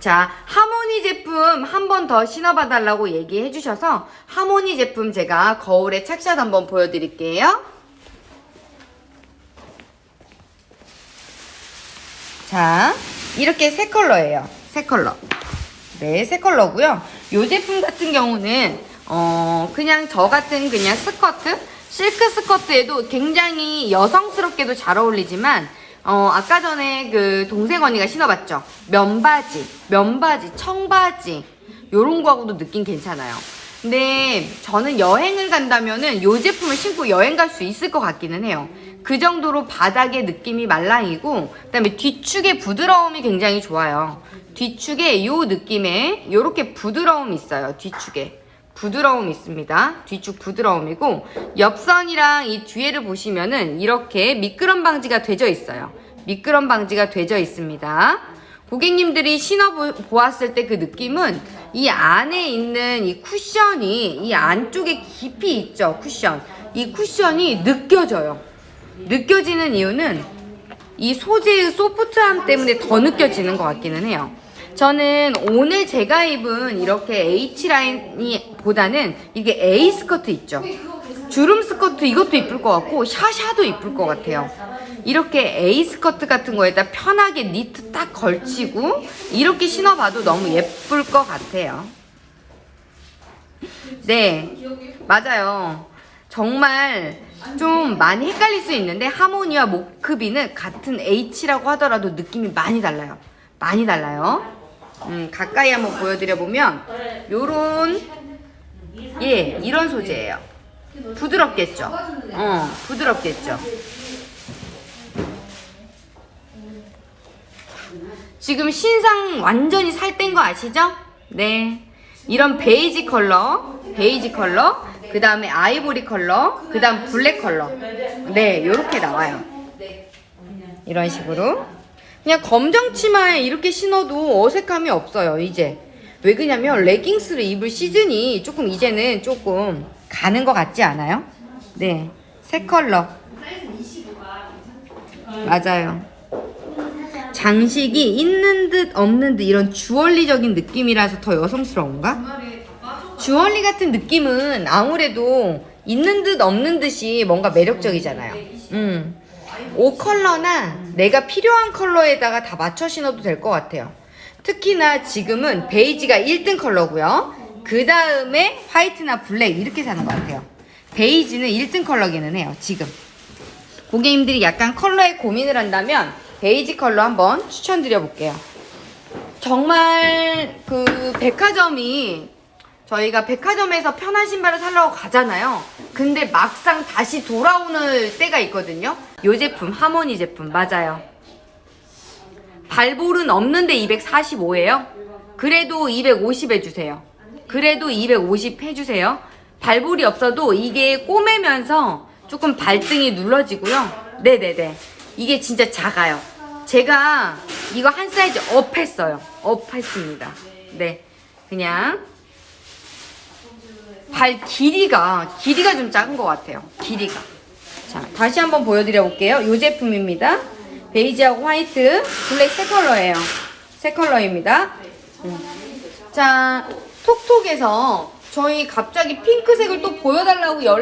자, 하모니 제품 한 번 더 신어봐달라고 얘기해 주셔서 하모니 제품 제가 거울에 착샷 한번 보여드릴게요. 자, 이렇게 세 컬러예요. 세 컬러. 네, 세 컬러고요. 이 제품 같은 경우는 어 그냥 저 같은 그냥 스커트, 실크 스커트에도 굉장히 여성스럽게도 잘 어울리지만 어 아까 전에 그 동생 언니가 신어봤죠. 면바지, 면바지, 청바지 요런 거하고도 느낌 괜찮아요. 근데 저는 여행을 간다면은 이 제품을 신고 여행 갈 수 있을 것 같기는 해요. 그 정도로 바닥의 느낌이 말랑이고 그다음에 뒤축의 부드러움이 굉장히 좋아요. 뒤축에 이 느낌에 이렇게 부드러움이 있어요. 뒤축에 부드러움 있습니다. 뒤축 부드러움이고 옆선이랑 이 뒤에를 보시면은 이렇게 미끄럼 방지가 되져 있어요. 미끄럼 방지가 되져 있습니다. 고객님들이 신어 보- 보았을 때 그 느낌은 이 안에 있는 이 쿠션이 이 안쪽에 깊이 있죠. 쿠션. 이 쿠션이 느껴져요. 느껴지는 이유는 이 소재의 소프트함 때문에 더 느껴지는 것 같기는 해요. 저는 오늘 제가 입은 이렇게 H라인이 보다는 이게 A 스커트 있죠. 주름 스커트 이것도 이쁠 것 같고 샤샤도 이쁠 것 같아요. 이렇게 A 스커트 같은 거에다 편하게 니트 딱 걸치고 이렇게 신어봐도 너무 예쁠 것 같아요. 네, 맞아요. 정말 좀 많이 헷갈릴 수 있는데 하모니와 모크비는 같은 H라고 하더라도 느낌이 많이 달라요. 많이 달라요. 음, 가까이 한번 보여드려 보면 요런 예 이런 소재예요. 부드럽겠죠. 어 부드럽겠죠. 지금 신상 완전히 살뗀 거 아시죠? 네. 이런 베이지 컬러, 베이지 컬러, 그 다음에 아이보리 컬러, 그 다음 블랙 컬러. 네, 요렇게 나와요. 이런 식으로. 그냥 검정 치마에 이렇게 신어도 어색함이 없어요, 이제. 왜 그러냐면 레깅스를 입을 시즌이 조금 이제는 조금 가는 것 같지 않아요? 네. 새 컬러. 맞아요. 장식이 있는 듯 없는 듯 이런 주얼리적인 느낌이라서 더 여성스러운가? 주얼리 같은 느낌은 아무래도 있는 듯 없는 듯이 뭔가 매력적이잖아요. 음. 옷 컬러나 내가 필요한 컬러에다가 다 맞춰 신어도 될 것 같아요. 특히나 지금은 베이지가 1등 컬러고요. 그 다음에 화이트나 블랙 이렇게 사는 것 같아요. 베이지는 1등 컬러기는 해요. 지금. 고객님들이 약간 컬러에 고민을 한다면 베이지 컬러 한번 추천드려 볼게요. 정말 그 백화점이 저희가 백화점에서 편한 신발을 사려고 가잖아요. 근데 막상 다시 돌아오는 때가 있거든요. 요 제품 하모니 제품 맞아요. 발볼은 없는데 245예요. 그래도 250 해주세요. 그래도 250 해주세요. 발볼이 없어도 이게 꼬매면서 조금 발등이 눌러지고요. 네네네. 이게 진짜 작아요. 제가 이거 한 사이즈 업 했어요. 업 했습니다. 네. 그냥 발 길이가 길이가 좀 작은 것 같아요. 길이가. 자, 다시 한번 보여드려 볼게요. 이 제품입니다. 베이지하고 화이트, 블랙 세 컬러예요. 세 컬러입니다. 음. 자, 톡톡에서 저희 갑자기 핑크색을 또 보여달라고 연